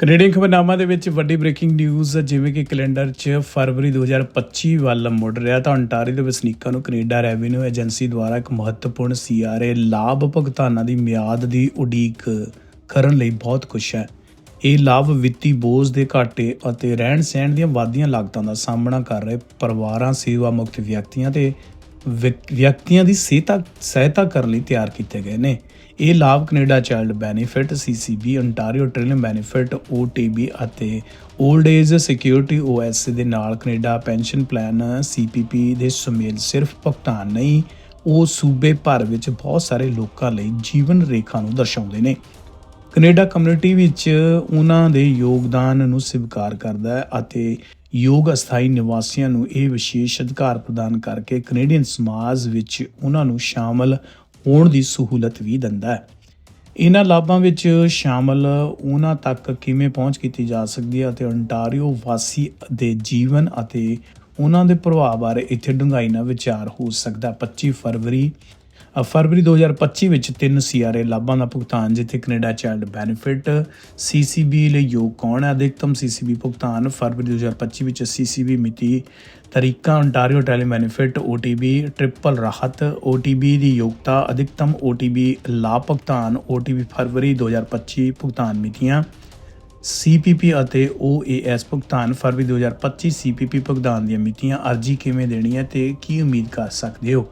Canadian ਖਬਰਨਾਮਾ ਦੇ ਵਿੱਚ ਵੱਡੀ ਬ੍ਰੇਕਿੰਗ ਨਿਊਜ਼ ਜਿਵੇਂ ਕਿ ਕੈਲੰਡਰ 'ਚ ਫਰਵਰੀ 2025 ਵੱਲ ਮੁੜ ਰਿਹਾ ਤਾਂ ਅੰਟਾਰੀ ਦੇ ਵਸਨੀਕਾਂ ਨੂੰ ਕੈਨੇਡਾ ਰੈਵਨਿਊ ਏਜੰਸੀ ਦੁਆਰਾ ਇੱਕ ਮਹੱਤਵਪੂਰਨ ਸੀਆਰਏ ਲਾਭ ਭੁਗਤਾਨਾਂ ਦੀ ਮਿਆਦ ਦੀ ਉਡੀਕ ਕਰਨ ਲਈ ਬਹੁਤ ਕੁਝ ਹੈ। ਇਹ ਲਾਭ ਵਿੱਤੀ ਬੋਝ ਦੇ ਘਾਟੇ ਅਤੇ ਰਹਿਣ ਸਹਿਣ ਦੀਆਂ ਵਾਧੀਆਂ ਲਾਗਤਾਂ ਦਾ ਸਾਹਮਣਾ ਕਰ ਰਹੇ ਪਰਿਵਾਰਾਂ ਸੇਵਾ ਮੁਕਤ ਵਿਅਕਤੀਆਂ ਤੇ ਵਿਅਕਤੀਆਂ ਦੀ ਸਹਾਇਤਾ ਸਹਾਇਤਾ ਕਰਨ ਲਈ ਤਿਆਰ ਕੀਤੇ ਗਏ ਨੇ। ਇਹ ਲਾਭ Canada child benefit CCB ontario trillium benefit OTB ਅਤੇ 올ਡ ਏਜ ਸਿਕਿਉਰਿਟੀ OS ਦੇ ਨਾਲ ਕੈਨੇਡਾ ਪੈਨਸ਼ਨ ਪਲਾਨ CPP ਦੇ ਸੁਮੇਲ ਸਿਰਫ ਭੁਗਤਾਨ ਨਹੀਂ, ਉਹ ਸੂਬੇ ਭਰ ਵਿੱਚ ਬਹੁਤ ਸਾਰੇ ਲੋਕਾਂ ਲਈ ਜੀਵਨ ਰੇਖਾ ਨੂੰ ਦਰਸਾਉਂਦੇ ਨੇ। ਕੈਨੇਡਾ ਕਮਿਊਨਿਟੀ ਵਿੱਚ ਉਹਨਾਂ ਦੇ ਯੋਗਦਾਨ ਨੂੰ ਸਵੀਕਾਰ ਕਰਦਾ ਹੈ ਅਤੇ ਯੋਗ ਅਸਥਾਈ ਨਿਵਾਸੀਆਂ ਨੂੰ ਇਹ ਵਿਸ਼ੇਸ਼ ਅਧਿਕਾਰ ਪ੍ਰਦਾਨ ਕਰਕੇ ਕੈਨੇਡੀਅਨ ਸਮਾਜ ਵਿੱਚ ਉਹਨਾਂ ਨੂੰ ਸ਼ਾਮਲ ਹੋਣ ਦੀ ਸਹੂਲਤ ਵੀ ਦਿੰਦਾ ਹੈ ਇਹਨਾਂ ਲਾਭਾਂ ਵਿੱਚ ਸ਼ਾਮਲ ਉਹਨਾਂ ਤੱਕ ਕਿਵੇਂ ਪਹੁੰਚ ਕੀਤੀ ਜਾ ਸਕਦੀ ਹੈ ਅਤੇ ਅੰਟਾਰੀਓ ਵਾਸੀ ਦੇ ਜੀਵਨ ਅਤੇ ਉਹਨਾਂ ਦੇ ਪ੍ਰਭਾਵ ਬਾਰੇ ਇੱਥੇ ਡੂੰਘਾਈ ਨਾਲ ਵਿਚਾਰ ਹੋ ਸਕਦਾ ਹੈ। 25 ਫਰਵਰੀ ਫਰਵਰੀ 2025 ਵਿੱਚ ਤਿੰਨ ਸੀਆਰਏ ਲਾਭਾਂ ਦਾ ਭੁਗਤਾਨ, ਜਿੱਥੇ ਕੈਨੇਡਾ ਚਾਈਲਡ ਬੈਨੀਫਿਟ, ਸੀਸੀਬੀ ਲਈ ਯੋਗ ਕੌਣ ਹੈ? ਅਧਿਕਤਮ ਸੀਸੀਬੀ ਭੁਗਤਾਨ ਫਰਵਰੀ 2025 ਵਿੱਚ ਸੀਸੀਬੀ ਮਿਤੀ ਤਰੀਕਾ, ontario ਟੈਲੀ ਬੈਨੀਫਿਟ OTB ਟ੍ਰਿਪਲ ਰਾਹਤ OTB ਦੀ ਯੋਗਤਾ, ਅਧਿਕਤਮ OTB ਲਾਭ ਭੁਗਤਾਨ OTB ਫਰਵਰੀ 2025 ਭੁਗਤਾਨ ਮਿਤੀਆਂ। CPP ਅਤੇ OAS ਭੁਗਤਾਨ ਫਰਵਰੀ 2025 CPP ਭੁਗਤਾਨ ਦੀਆਂ ਮਿਤੀਆਂ ਅਰਜੀ ਕਿਵੇਂ ਦੇਣੀ ਹੈ ਤੇ ਕੀ ਉਮੀਦ ਕਰ ਸਕਦੇ ਹੋ?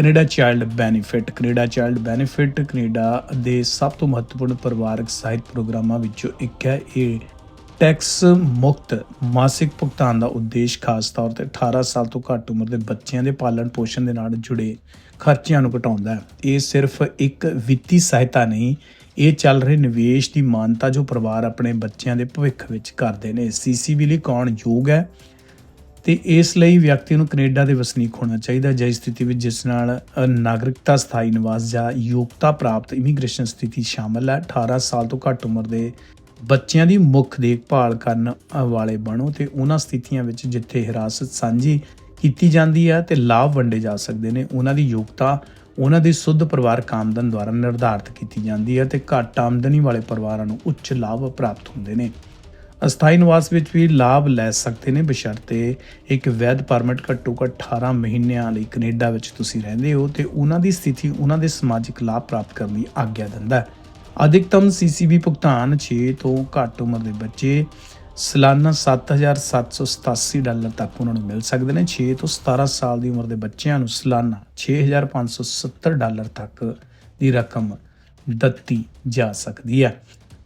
Canada child benefit, Canada child benefit, Canada ਦੇ ਸਭ ਤੋਂ ਮਹੱਤਵਪੂਰਨ ਪਰਿਵਾਰਕ ਸਹਾਇਤਾ ਪ੍ਰੋਗਰਾਮਾਂ ਵਿੱਚੋਂ ਇੱਕ ਹੈ। ਇਹ ਟੈਕਸ ਮੁਕਤ ਮਾਸਿਕ ਭੁਗਤਾਨ ਦਾ ਉਦੇਸ਼ ਖਾਸ ਤੌਰ ਤੇ 18 ਸਾਲ ਤੋਂ ਘੱਟ ਉਮਰ ਦੇ ਬੱਚਿਆਂ ਦੇ ਪਾਲਣ ਪੋਸ਼ਣ ਦੇ ਨਾਲ ਜੁੜੇ ਖਰਚਿਆਂ ਨੂੰ ਘਟਾਉਂਦਾ ਹੈ। ਇਹ ਸਿਰਫ ਇੱਕ ਵਿੱਤੀ ਸਹਾਇਤਾ ਨਹੀਂ, ਇਹ ਚੱਲ ਰਹੇ ਨਿਵੇਸ਼ ਦੀ ਮਾਨਤਾ ਜੋ ਪਰਿਵਾਰ ਆਪਣੇ ਬੱਚਿਆਂ ਦੇ ਭਵਿੱਖ ਵਿੱਚ ਕਰਦੇ ਨੇ। ਸੀਸੀਬੀ ਲਈ ਕੌਣ ਯੋਗ ਹੈ? ਤੇ ਇਸ ਲਈ ਵਿਅਕਤੀ ਨੂੰ ਕੈਨੇਡਾ ਦੇ ਵਸਨੀਕ ਹੋਣਾ ਚਾਹੀਦਾ ਜੇ ਸਥਿਤੀ ਵਿੱਚ ਜਿਸ ਨਾਲ ਨਾਗਰਿਕਤਾ ਸਥਾਈ ਨਿਵਾਸ ਜਾਂ ਯੋਗਤਾ ਪ੍ਰਾਪਤ ਇਮੀਗ੍ਰੇਸ਼ਨ ਸਥਿਤੀ ਸ਼ਾਮਲ ਹੈ। 18 ਸਾਲ ਤੋਂ ਘੱਟ ਉਮਰ ਦੇ ਬੱਚਿਆਂ ਦੀ ਮੁੱਖ ਦੇਖਭਾਲ ਕਰਨ ਵਾਲੇ ਬਣੋ ਤੇ ਉਹਨਾਂ ਸਥਿਤੀਆਂ ਵਿੱਚ ਜਿੱਥੇ ਹਿਰਾਸਤ ਸਾਂਝੀ ਕੀਤੀ ਜਾਂਦੀ ਹੈ ਤੇ ਲਾਭ ਵੰਡੇ ਜਾ ਸਕਦੇ ਨੇ, ਉਹਨਾਂ ਦੀ ਯੋਗਤਾ, ਉਹਨਾਂ ਦੀ ਸੁੱਧ ਪਰਿਵਾਰਕ ਆਮਦਨ ਦੁਆਰਾ ਨਿਰਧਾਰਤ ਕੀਤੀ ਜਾਂਦੀ ਹੈ ਤੇ ਘੱਟ ਆਮਦਨੀ ਵਾਲੇ ਪਰਿਵਾਰਾਂ ਨੂੰ ਉੱਚ ਲਾਭ ਪ੍ਰਾਪਤ ਹੁੰਦੇ ਨੇ। ਅਸਥਾਈ ਨਿਵਾਸ ਵਿੱਚ ਵੀ ਲਾਭ ਲੈ ਸਕਦੇ ਨੇ ਬਸ਼ਰਤੇ। ਇੱਕ ਵੈਧ ਪਰਮਿਟ ਘੱਟੋ ਘੱਟ 18 ਮਹੀਨਿਆਂ ਲਈ ਕੈਨੇਡਾ ਵਿੱਚ ਤੁਸੀਂ ਰਹਿੰਦੇ ਹੋ ਤੇ ਉਹਨਾਂ ਦੀ ਸਥਿਤੀ ਉਹਨਾਂ ਦੇ ਸਮਾਜਿਕ ਲਾਭ ਪ੍ਰਾਪਤ ਕਰਨ ਦੀ ਆਗਿਆ ਦਿੰਦਾ ਹੈ। ਅਧਿਕਤਮ ਸੀਸੀਬੀ ਭੁਗਤਾਨ 6 ਤੋਂ ਘੱਟ ਉਮਰ ਦੇ ਬੱਚੇ, ਸਾਲਾਨਾ 7787 ਡਾਲਰ ਤੱਕ ਉਹਨਾਂ ਨੂੰ ਮਿਲ ਸਕਦੇ ਨੇ। 6 ਤੋਂ 17 ਸਾਲ ਦੀ ਉਮਰ ਦੇ ਬੱਚਿਆਂ ਨੂੰ ਸਾਲਾਨਾ 6570 ਡਾਲਰ ਤੱਕ ਦੀ ਰਕਮ ਦਿੱਤੀ ਜਾ ਸਕਦੀ ਹੈ।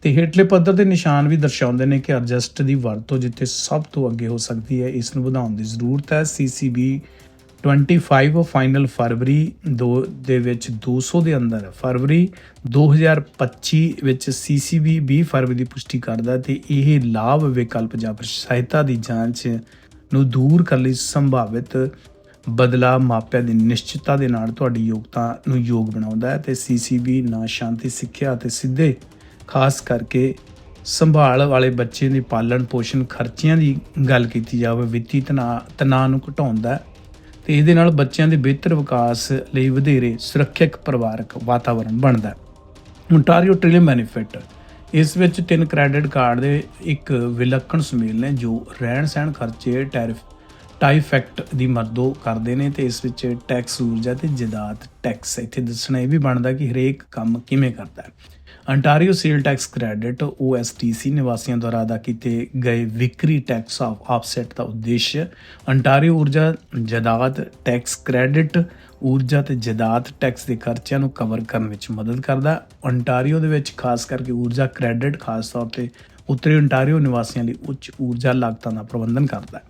ਤੇ ਹੇਠਲੇ ਪੱਧਰ ਦੇ ਨਿਸ਼ਾਨ ਵੀ ਦਰਸਾਉਂਦੇ ਨੇ ਕਿ ਐਡਜਸਟ ਦੀ ਵਰਤੋਂ ਜਿੱਥੇ ਸਭ ਤੋਂ ਅੱਗੇ ਹੋ ਸਕਦੀ ਹੈ, ਇਸ ਨੂੰ ਵਧਾਉਣ ਦੀ ਜ਼ਰੂਰਤ ਹੈ। ਸੀਸੀਬੀ 25 ਫਾਈਨਲ ਫਰਵਰੀ ਦੋ ਦੇ ਵਿੱਚ 200 ਦੇ ਅੰਦਰ ਫਰਵਰੀ 2025 ਵਿੱਚ ਸੀਸੀਬੀ 20 ਫਰਵਰੀ ਦੀ ਪੁਸ਼ਟੀ ਕਰਦਾ ਤੇ ਇਹ ਲਾਭ ਵਿਕਲਪ ਜਾਂ ਸਹਾਇਤਾ ਦੀ ਜਾਂਚ ਨੂੰ ਦੂਰ ਕਰਨ ਲਈ ਸੰਭਾਵਿਤ ਬਦਲਾਅ ਮਾਪਿਆਂ ਦੀ ਨਿਸ਼ਚਿਤਤਾ ਦੇ ਨਾਲ ਤੁਹਾਡੀ ਯੋਗਤਾ ਨੂੰ ਯੋਗ ਬਣਾਉਂਦਾ ਹੈ ਤੇ ਸੀਸੀਬੀ ਨਾ ਸ਼ਾਂਤੀ, ਸਿੱਖਿਆ ਅਤੇ ਸਿੱਧੇ ਖਾਸ ਕਰਕੇ ਸੰਭਾਲ ਵਾਲੇ ਬੱਚੇ ਦੇ ਪਾਲਣ ਪੋਸ਼ਣ ਖਰਚਿਆਂ ਦੀ ਗੱਲ ਕੀਤੀ ਜਾਵੇ, ਵਿੱਤੀ ਤਣਾਅ ਤਣਾਅ ਨੂੰ ਘਟਾਉਂਦਾ ਹੈ ਤੇ ਇਹਦੇ ਨਾਲ ਬੱਚਿਆਂ ਦੇ ਬਿਹਤਰ ਵਿਕਾਸ ਲਈ ਵਧੇਰੇ ਸੁਰੱਖਿਅਕ ਪਰਿਵਾਰਕ ਵਾਤਾਵਰਣ ਬਣਦਾ ਹੈ। Ontario ਬੈਨੀਫਿਟ ਇਸ ਵਿੱਚ ਤਿੰਨ ਕ੍ਰੈਡਿਟ ਕਾਰਡ ਦੇ ਇੱਕ ਵਿਲੱਖਣ ਸੁਮੇਲ ਨੇ, ਜੋ ਰਹਿਣ ਸਹਿਣ ਖਰਚੇ ਟੈਰਿਫ, ਟਾਈਫੈਕਟ ਦੀ ਮਦਦ ਕਰਦੇ ਨੇ ਤੇ ਇਸ ਵਿੱਚ ਟੈਕਸ ਊਰਜਾ ਤੇ ਜਿਦਾਦ ਟੈਕਸ ਇੱਥੇ ਦੱਸਣਾ ਇਹ ਵੀ ਬਣਦਾ ਕਿ ਹਰੇਕ ਕੰਮ ਕਿਵੇਂ ਕਰਦਾ ਹੈ। Ontario sales tax credit OSTC ਨਿਵਾਸੀਆਂ ਦੁਆਰਾ ਅਦਾ ਕੀਤੇ ਗਏ ਵਿਕਰੀ ਟੈਕਸ ਆਫ ਆਫਸੈਟ ਦਾ ਉਦੇਸ਼ ਅੰਟਾਰੀਓ ਊਰਜਾ ਜਾਇਦਾਦ ਟੈਕਸ ਕ੍ਰੈਡਿਟ ਊਰਜਾ ਤੇ ਜਾਇਦਾਦ ਟੈਕਸ ਦੇ ਖਰਚਿਆਂ ਨੂੰ ਕਵਰ ਕਰਨ ਵਿੱਚ ਮਦਦ ਕਰਦਾ ਅੰਟਾਰੀਓ ਦੇ ਵਿੱਚ ਖਾਸ ਕਰਕੇ ਊਰਜਾ ਕ੍ਰੈਡਿਟ ਖਾਸ ਤੌਰ ਤੇ ਉੱਤਰੀ ਅੰਟਾਰੀਓ ਨਿਵਾਸੀਆਂ ਲਈ ਉੱਚ ਊਰਜਾ ਲਾਗਤਾਂ ਦਾ ਪ੍ਰਬੰਧਨ ਕਰਦਾ ਹੈ।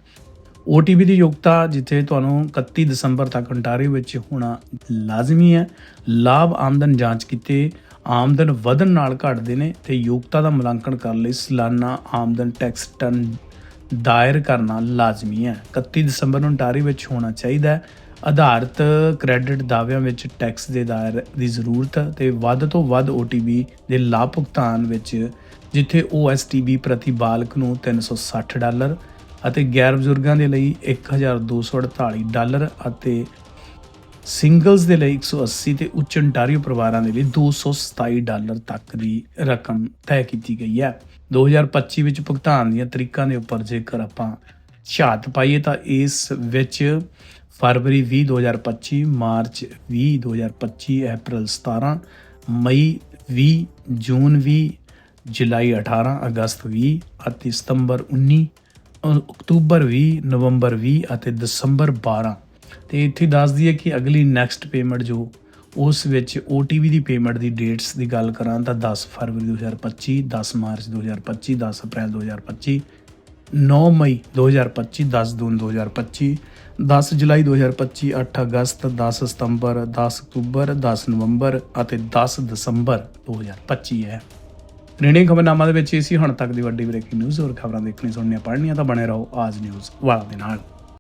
OTB ਦੀ ਯੋਗਤਾ ਜਿੱਥੇ ਤੁਹਾਨੂੰ 31 ਦਸੰਬਰ ਤੱਕ ਅੰਟਾਰੀਓ ਵਿੱਚ ਹੋਣਾ ਲਾਜ਼ਮੀ ਹੈ। ਲਾਭ ਆਮਦਨ ਜਾਂਚ ਕੀਤੇ ਆਮਦਨ ਵਧਣ ਨਾਲ ਘਟਦੇ ਨੇ ਤੇ ਯੋਗਤਾ ਦਾ ਮੁਲਾਂਕਣ ਕਰਨ ਲਈ ਸਾਲਾਨਾ ਆਮਦਨ ਟੈਕਸ ਟਰਨ ਦਾਇਰ ਕਰਨਾ ਲਾਜ਼ਮੀ ਹੈ। 31 ਦਸੰਬਰ ਨੂੰ ontario ਵਿੱਚ ਹੋਣਾ ਚਾਹੀਦਾ ਹੈ। ਆਧਾਰਿਤ ਕ੍ਰੈਡਿਟ ਦਾਅਵਿਆਂ ਵਿੱਚ ਟੈਕਸ ਦੇ ਦਾਇਰ ਦੀ ਜ਼ਰੂਰਤ ਹੈ ਤੇ ਵੱਧ ਤੋਂ ਵੱਧ OTB ਦੇ ਲਾਭ ਭੁਗਤਾਨ ਵਿੱਚ, ਜਿੱਥੇ OSTB ਪ੍ਰਤੀ ਬਾਲਕ ਨੂੰ 360 ਡਾਲਰ ਅਤੇ ਗੈਰ ਬਜ਼ੁਰਗਾਂ ਦੇ ਲਈ 1248 ਡਾਲਰ ਅਤੇ ਸਿੰਗਲਸ ਦੇ ਲਈ 180 ਤੇ ਉੱਚ ਅੰਟਾਰੀਓ ਪਰਿਵਾਰਾਂ ਦੇ ਲਈ 227 ਡਾਲਰ ਤੱਕ ਦੀ ਰਕਮ ਤੈਅ ਕੀਤੀ ਗਈ ਹੈ। 2025 ਵਿੱਚ ਭੁਗਤਾਨ ਦੀਆਂ ਤਰੀਕਾਂ ਦੇ ਉੱਪਰ ਜੇਕਰ ਆਪਾਂ ਝਾਤ ਪਾਈਏ ਤਾਂ ਇਸ ਵਿੱਚ ਫਰਵਰੀ 20 2025 ਮਾਰਚ 20 2025 ਅਪ੍ਰੈਲ 17 ਮਈ 20 ਜੂਨ 20 ਜੁਲਾਈ 18 ਅਗਸਤ 20 ਅਤੇ ਸਤੰਬਰ 19 ਅਕਤੂਬਰ 20 ਨਵੰਬਰ 20 ਅਤੇ ਦਸੰਬਰ 12 ਤੇ ਇੱਥੇ ਦੱਸ ਦਈਏ ਕਿ ਅਗਲੀ ਨੈਕਸਟ ਪੇਮੈਂਟ ਜੋ ਉਸ ਵਿੱਚ OTV ਦੀ ਪੇਮੈਂਟ ਦੀ ਡੇਟਸ ਦੀ ਗੱਲ ਕਰਾਂ ਤਾਂ 10 ਫਰਵਰੀ 2025 10 ਮਾਰਚ 2025 10 ਅਪ੍ਰੈਲ 2025 9 ਮਈ 2025 10 ਜੂਨ 2025 10 ਜੁਲਾਈ 2025 8 ਅਗਸਤ 10 ਸਤੰਬਰ 10 ਅਕਤੂਬਰ 10 ਨਵੰਬਰ ਅਤੇ 10 ਦਸੰਬਰ 2025 ਹੈ। ਰੇਡੀਓ ਖਬਰਨਾਮਾ ਦੇ ਵਿੱਚ ਇਹ ਸੀ, ਹੁਣ ਤੱਕ ਦੀ ਵੱਡੀ ਬ੍ਰੇਕਿੰਗ ਨਿਊਜ਼ ਹੋਰ ਖਬਰਾਂ ਦੇਖਣੀ ਸੁਣਨੀਆਂ ਪੜ੍ਹਨੀਆਂ ਤਾਂ ਬਣੇ ਰਹੋ ਆਜ ਨਿਊਜ਼ ਵਾਲਾ ਦੇ ਨਾਲ।